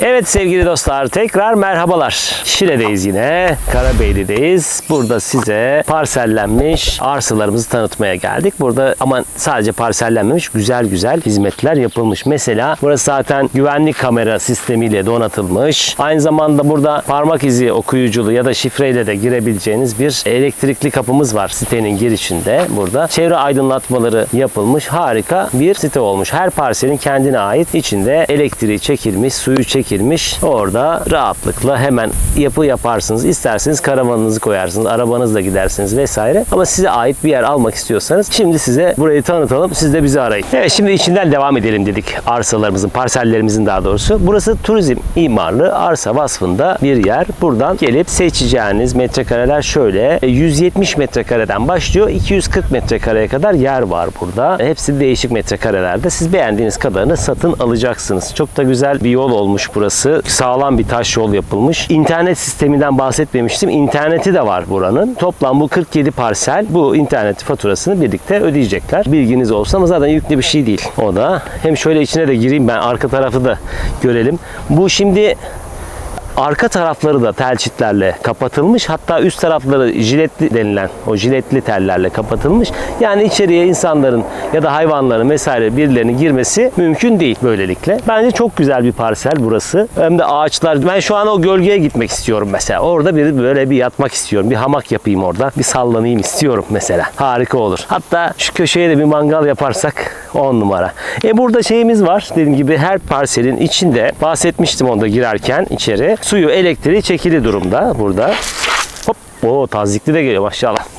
Evet sevgili dostlar tekrar merhabalar. Şile'deyiz yine. Karabeyli'deyiz. Burada size parsellenmiş arsalarımızı tanıtmaya geldik. Burada ama sadece parsellenmemiş güzel güzel hizmetler yapılmış. Mesela burası zaten güvenlik kamera sistemiyle donatılmış. Aynı zamanda burada parmak izi okuyuculu ya da şifreyle de girebileceğiniz bir elektrikli kapımız var sitenin girişinde burada. Çevre aydınlatmaları yapılmış. Harika bir site olmuş. Her parselin kendine ait. İçinde elektriği çekilmiş, suyu çekilmiş. Orada rahatlıkla hemen yapı yaparsınız. İsterseniz karavanınızı koyarsınız, arabanızla gidersiniz vesaire. Ama size ait bir yer almak istiyorsanız şimdi size burayı tanıtalım. Siz de bizi arayın. Evet şimdi içinden devam edelim dedik. Arsalarımızın, parsellerimizin daha doğrusu. Burası turizm imarlı arsa vasfında bir yer. Buradan gelip seçeceğiniz metrekareler şöyle. E, 170 metrekareden başlıyor. 240 metrekareye kadar yer var burada. Hepsi değişik metrekarelerde. Siz beğendiğiniz kadarını satın alacaksınız. Çok da güzel bir yol olmuş burası. Sağlam bir taş yol yapılmış. İnternet sisteminden bahsetmemiştim. İnterneti de var buranın. Toplam bu 47 parsel bu internet faturasını birlikte ödeyecekler. Bilginiz olsa ama zaten yüklü bir şey değil. O da. Hem şöyle içine de gireyim ben arka tarafı da görelim. Bu şimdi Arka tarafları da tel çitlerle kapatılmış. Hatta üst tarafları jiletli denilen o jiletli tellerle kapatılmış. Yani içeriye insanların ya da hayvanların vesaire birilerinin girmesi mümkün değil böylelikle. Bence çok güzel bir parsel burası. Hem de ağaçlar. Ben şu an o gölgeye gitmek istiyorum mesela. Orada bir böyle bir yatmak istiyorum. Bir hamak yapayım orada. Bir sallanayım istiyorum mesela. Harika olur. Hatta şu köşeye de bir mangal yaparsak 10 numara. E burada şeyimiz var. Dediğim gibi her parselin içinde bahsetmiştim onda girerken içeri. Suyu, elektriği çekili durumda burada. Oo tazikli de geliyor maşallah.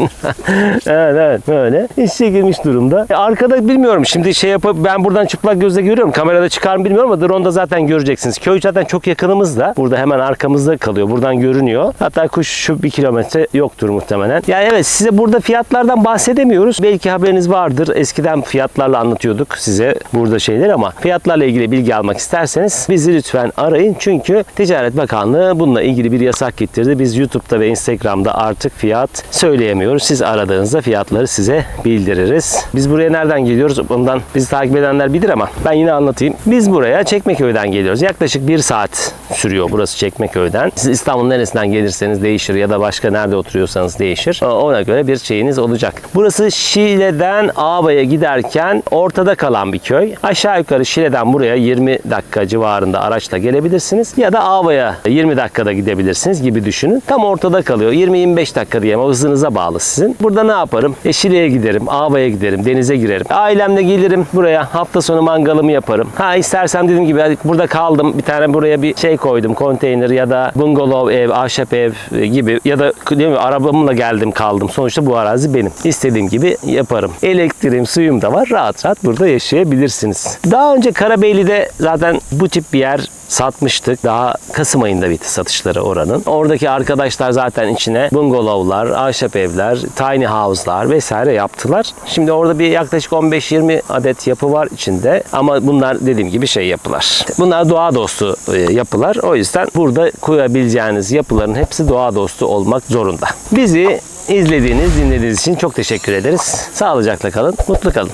evet evet böyle. İç çekilmiş durumda. E, arkada bilmiyorum şimdi şey yapıp ben buradan çıplak gözle görüyorum. Kamerada çıkar mı bilmiyorum ama drone'da zaten göreceksiniz. Köy zaten çok yakınımızda. Burada hemen arkamızda kalıyor. Buradan görünüyor. Hatta kuş şu bir kilometre yoktur muhtemelen. Yani evet size burada fiyatlardan bahsedemiyoruz. Belki haberiniz vardır. Eskiden fiyatlarla anlatıyorduk size burada şeyler ama fiyatlarla ilgili bilgi almak isterseniz bizi lütfen arayın. Çünkü Ticaret Bakanlığı bununla ilgili bir yasak getirdi. Biz YouTube'da ve Instagram'da artık fiyat söyleyemiyoruz. Siz aradığınızda fiyatları size bildiririz. Biz buraya nereden geliyoruz? Bundan bizi takip edenler bilir ama ben yine anlatayım. Biz buraya Çekmeköy'den geliyoruz. Yaklaşık bir saat sürüyor burası Çekmeköy'den. Siz İstanbul'un neresinden gelirseniz değişir ya da başka nerede oturuyorsanız değişir. Ona göre bir şeyiniz olacak. Burası Şile'den Ağabey'e giderken ortada kalan bir köy. Aşağı yukarı Şile'den buraya 20 dakika civarında araçla gelebilirsiniz. Ya da Ağabey'e 20 dakikada gidebilirsiniz gibi düşünün. Tam ortada kalıyor. 20-25 dakika diyeyim. O hızınıza bağlı sizin. Burada ne yaparım? E Şile'ye giderim, Ağabey'e giderim, denize girerim. Ailemle gelirim buraya. Hafta sonu mangalımı yaparım. Ha istersem dediğim gibi burada kaldım. Bir tane buraya bir şey koydum. Konteyner ya da bungalov ev, ahşap ev e, gibi ya da değil mi, arabamla geldim kaldım. Sonuçta bu arazi benim. İstediğim gibi yaparım. Elektriğim, suyum da var. Rahat rahat burada yaşayabilirsiniz. Daha önce Karabeyli'de zaten bu tip bir yer satmıştık. Daha Kasım ayında bitti satışları oranın. Oradaki arkadaşlar zaten içine bungalovlar, ahşap evler, tiny house'lar vesaire yaptılar. Şimdi orada bir yaklaşık 15-20 adet yapı var içinde. Ama bunlar dediğim gibi şey yapılar. Bunlar doğa dostu e, yapılar. O yüzden burada koyabileceğiniz yapıların hepsi doğa dostu olmak zorunda. Bizi izlediğiniz, dinlediğiniz için çok teşekkür ederiz. Sağlıcakla kalın, mutlu kalın.